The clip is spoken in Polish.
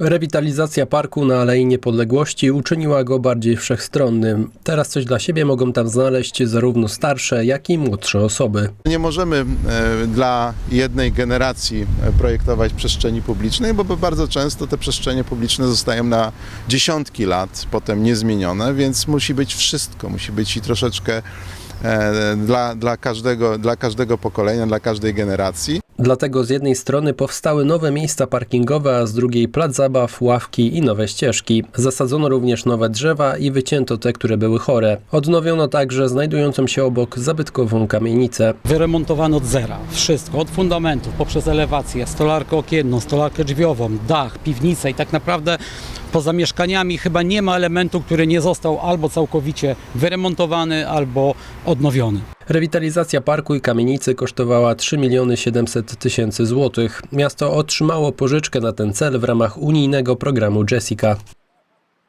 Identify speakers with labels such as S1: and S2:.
S1: Rewitalizacja parku na Alei Niepodległości uczyniła go bardziej wszechstronnym. Teraz coś dla siebie mogą tam znaleźć zarówno starsze, jak i młodsze osoby.
S2: Nie możemy e, dla jednej generacji e, projektować przestrzeni publicznej, bo bardzo często te przestrzenie publiczne zostają na dziesiątki lat potem niezmienione, więc musi być wszystko, musi być i troszeczkę e, dla, dla, każdego, dla każdego pokolenia, dla każdej generacji.
S1: Dlatego z jednej strony powstały nowe miejsca parkingowe, a z drugiej plac zabaw, ławki i nowe ścieżki. Zasadzono również nowe drzewa i wycięto te, które były chore. Odnowiono także znajdującą się obok zabytkową kamienicę.
S3: Wyremontowano od zera. Wszystko, od fundamentów, poprzez elewację, stolarkę okienną, stolarkę drzwiową, dach, piwnicę i tak naprawdę poza mieszkaniami chyba nie ma elementu, który nie został albo całkowicie wyremontowany, albo odnowiony.
S1: Rewitalizacja parku i kamienicy kosztowała 3 miliony 700 tysięcy złotych. Miasto otrzymało pożyczkę na ten cel w ramach unijnego programu Jessica.